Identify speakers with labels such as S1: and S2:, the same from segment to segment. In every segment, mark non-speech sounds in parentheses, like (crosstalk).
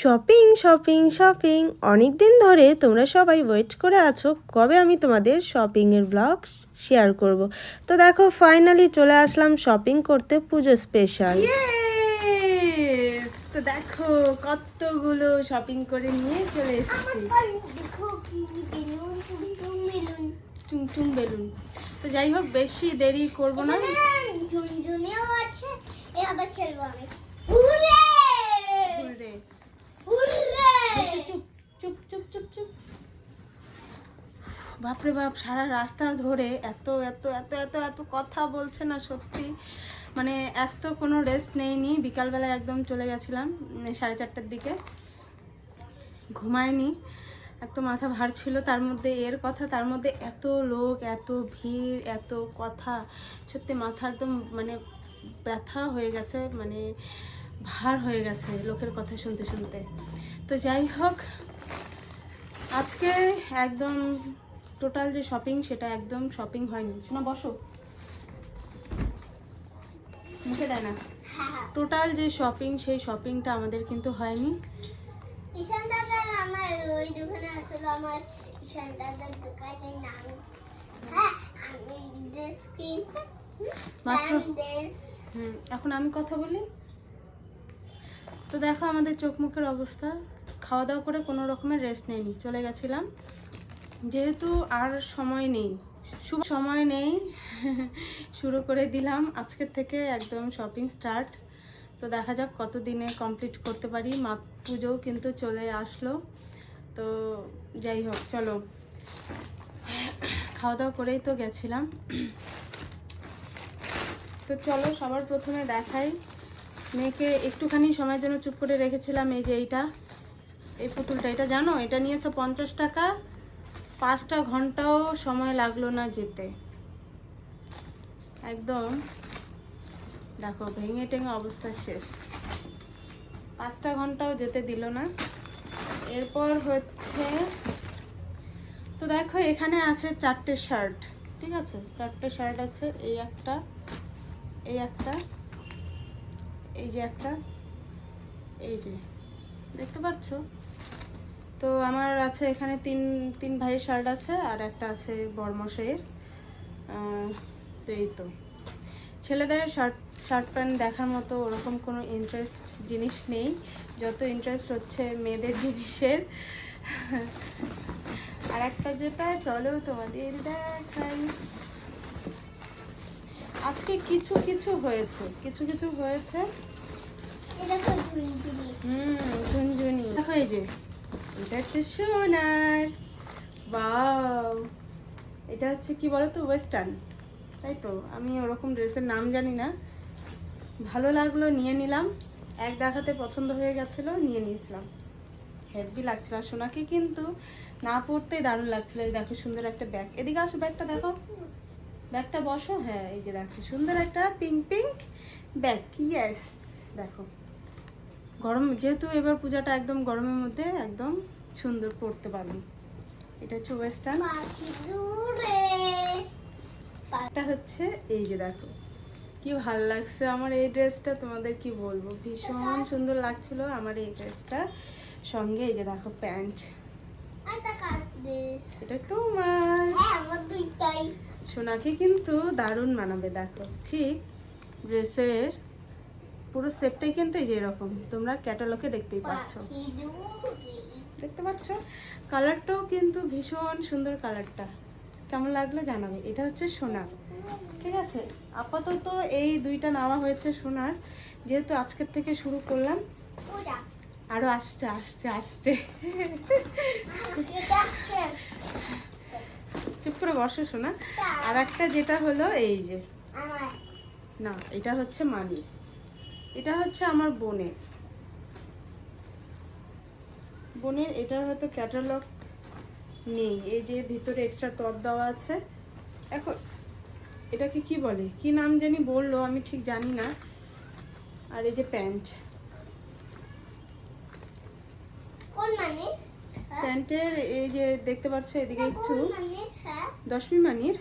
S1: Shopping shopping shopping অনেক দিন ধরে তোমরা সবাই ওয়েট করে আছো কবে আমি তোমাদের শপিংয়ের ব্লগ শেয়ার করব। তো দেখো ফাইনালি চলে আসলাম শপিং করতে পুজো স্পেশাল তো দেখো কতগুলো শপিং করে নিয়ে চলে এসেছি।
S2: বেলুন টুমটুম বেলুন।
S1: তো যাই হোক বেশি দেরি করব না।
S2: ঝুনঝুনিও আছে এভাবে খেলব আমি হুরে
S1: রে।
S2: হুরে
S1: চুপ চুপ চুপ চুপ চুপ বাপরে বাপ, সারা রাস্তা ধরে এত এত এত এত এত কথা বলছে না সত্যি। মানে এত কোনো রেস্ট নেইনি। বিকালবেলা একদম চলে গেছিলাম সাড়ে চারটার দিকে। ঘুমায়নি। একদম মাথা ভার ছিল তার মধ্যে, এর কথা, তার মধ্যে এত লোক, এত ভিড়, এত কথা। সত্যি মাথা একদম মানে ব্যথা হয়ে গেছে মানে ভার হয়ে গেছে লোকের কথা শুনতে শুনতে। তো যাই হোক, আজকে একদম টোটাল যে শপিং সেটা একদম শপিং হয়নি। শোনা বসো। মুখে দেয় না?
S2: হ্যাঁ
S1: টোটাল যে শপিং সেই শপিংটা আমাদের কিন্তু হয়নি।
S2: ঈশান দাদার আমার ওই দোকানে আসলে আমার ঈশান দাদার দোকানের নাম। হ্যাঁ আমি
S1: মাত্র- হুম এখন আমি কথা বলি? তো দেখো আমাদের চোখ মুখের অবস্থা। খাওয়া দাওয়া করে কোনো রকমের রেস্ট নেয়নি। চলে গেছিলাম। যেহেতু আর সময় নেই সময় নেই, (laughs) শুরু করে দিলাম। আজকের থেকে একদম শপিং স্টার্ট তো দেখা যাক কত দিনে কমপ্লিট করতে পারি। মা পুজোও কিন্তু চলে আসলো। তো যাই হোক, চলো। খাওয়া দাওয়া করেই তো গেছিলাম। তো চলো, সবার প্রথমে দেখাই। মেয়েকে একটুখানি সময়ের জন্য চুপ করে রেখেছিলাম, এই যে এইটা। এই পুতুলটা, এটা জানো? এটা নিয়েছে পঞ্চাশ টাকা। পাঁচটা ঘন্টাও সময় লাগল না যেতে। একদম, দেখো, ভেঙে টেঙে অবস্থা শেষ। পাঁচটা ঘন্টাও যেতে দিল না। এরপর হচ্ছে, তো দেখো, এখানে আছে চারটে শার্ট, ঠিক আছে? চারটে শার্ট আছে, এই একটা এই একটা, এই যে একটা, এই যে, দেখতে পাচ্ছ? তো আমার আছে এখানে তিন তিন ভাইয়ের শার্ট আছে আর একটা আছে বর্মশাইয়ের। তো এই তো। ছেলেদের শার্ট শার্ট প্যান্ট দেখার মতো ওরকম কোনো ইন্টারেস্ট জিনিস নেই। যত ইন্টারেস্ট হচ্ছে মেয়েদের জিনিসের। আর একটা যেটা চলো তোমাদের দেখাই। আজকে কিছু কিছু হয়েছে কিছু কিছু হয়েছে। হুম ঝুনঝুনি। দেখো এই যে এটা হচ্ছে সোনার। বাও এটা হচ্ছে কি বলো তো ওয়েস্টার্ন তাই তো? আমি ওরকম ড্রেসের নাম জানি না। ভালো লাগল, নিয়ে নিলাম। এক দেখাতে পছন্দ হয়ে গেছিল, নিয়ে নিয়েছিলাম। হেভি লাগছিল। আর সোনাকে কিন্তু না পড়তেই দারুণ লাগছিল। এই দেখো, সুন্দর একটা ব্যাগ। এদিকে আসো, ব্যাগটা দেখো। ব্যাগটা বসো। হ্যাঁ এই যে দেখো, সুন্দর একটা পিঙ্ক পিঙ্ক ব্যাগ ইয়েস দেখো। গরম, যেহেতু এবার পূজাটা একদম গরমের মধ্যে একদম সুন্দর পড়তে পারবি। এটা হচ্ছে ওয়েস্টার্ন এটা হচ্ছে এই যে দেখো, কি ভালো লাগছে আমার এই ড্রেসটা, তোমাদের কি বলব? ভীষণ সুন্দর লাগছিল আমার এই ড্রেসটা সঙ্গে, এই যে দেখো প্যান্ট। এটা সোনাকে কিন্তু দারুণ মানাবে, দেখো। ঠিক ড্রেসের পুরো সেটটাই কিন্তু এই যে এরকম। তোমরা ক্যাটালগে দেখতেই পাচ্ছ। দেখতে পাচ্ছ? কালারটাও কিন্তু ভীষণ সুন্দর কালারটা কেমন লাগল জানাবে। এটা হচ্ছে সোনার। ঠিক আছে? আপাতত এই দুইটা নেওয়া হয়েছে সোনার। যেহেতু আজকের থেকে শুরু করলাম
S2: ওটা
S1: আরও আসছে আসছে আসছে। চুপ করে বসো সোনা। আর একটা যেটা হলো এই যে। না, এটা হচ্ছে মানি। এটা হচ্ছে আমার বোনের। বোনের এটার হয়তো ক্যাটালগ নেই। এই যে ভিতরে এক্সট্রা টপ দেওয়া আছে। এখন এটাকে কি বলে? কি নাম জানি বলল আমি ঠিক জানি না। আর এই যে প্যান্ট প্যান্টের এই যে দেখতে পাচ্ছ এদিকে একটু।
S2: কোন মানে হ্যাঁ।
S1: দশমী মানির।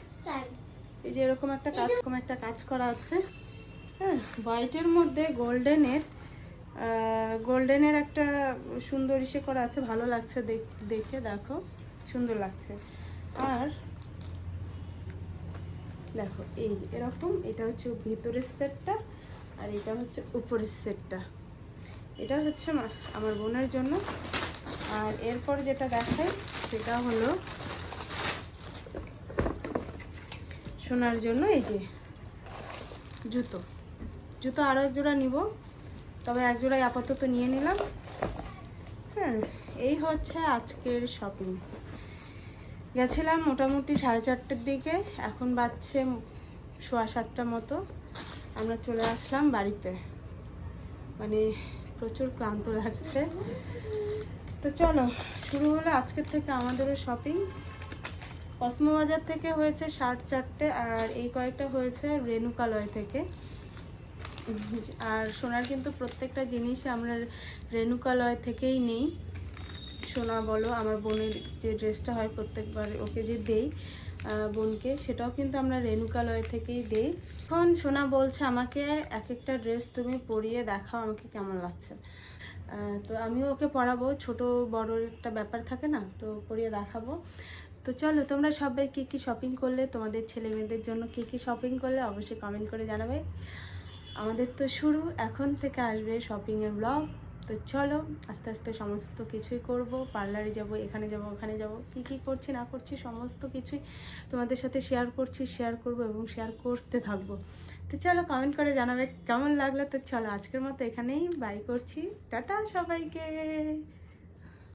S1: এই যে এরকম একটা কাজ একটা কাজ করা আছে। হ্যাঁ হোয়াইটের মধ্যে গোল্ডেনের গোল্ডেনের একটা সুন্দর ইসে করা আছে, ভালো লাগছে দেখ- দেখে সুন্দর লাগছে। আর দেখো, এই এরকম, এটা হচ্ছে ভিতরের সেটটা আর এটা হচ্ছে উপরের সেটটা এটা হচ্ছে আমার বোনের জন্য। আর এরপর যেটা দেখাই, সেটা হলো সোনার জন্য, এই যে জুতো। জুতো আরও এক জোড়া নিব। তবে এক জোড়াই আপাতত নিয়ে নিলাম। হ্যাঁ এই হচ্ছে আজকের শপিং গেছিলাম মোটামুটি সাড়ে চারটের দিকে, এখন বাজছে সোয়া সাতটা মতো। আমরা চলে আসলাম বাড়িতে। মানে প্রচুর ক্লান্ত লাগছে। তো চলো, শুরু হলো আজকের থেকে আমাদেরও শপিং কসমো বাজার থেকে হয়েছে ষাট চারটে, আর এই কয়েকটা হয়েছে রেণুকালয় থেকে। আর সোনার কিন্তু প্রত্যেকটা জিনিস আমরা রেণুকালয় থেকেই নেই। সোনা বলো, আমার বোনের যে ড্রেসটা হয় প্রত্যেকবার ওকে যে দেই বোনকে, সেটাও কিন্তু আমরা রেণুকালয় থেকেই দেই। এখন সোনা বলছে আমাকে এক একটা ড্রেস তুমি পরিয়ে দেখাও আমাকে কেমন লাগছে। তো আমিও ওকে পরাবো, ছোট বড় একটা ব্যাপার থাকে না, তো পরিয়ে দেখাবো। তো চলো, তোমরা সবাই কী কী শপিং করলে? তোমাদের ছেলে মেয়েদের জন্য কী কী শপিং করলে? অবশ্যই কমেন্ট করে জানাবে। আমাদের তো শুরু, এখন থেকে আসবে শপিংয়ের ব্লগ তো চলো, আস্তে আস্তে সমস্ত কিছুই করব। পার্লারে যাব, এখানে যাব, ওখানে যাব। কি কি করছি, না করছি, সমস্ত কিছুই তোমাদের সাথে শেয়ার করছি শেয়ার করব এবং শেয়ার করতে থাকব। তো চলো কমেন্ট করে জানাবে কেমন লাগল। তো চলো আজকের মতো এখানেই। বাই করছি। টাটা সবাইকে।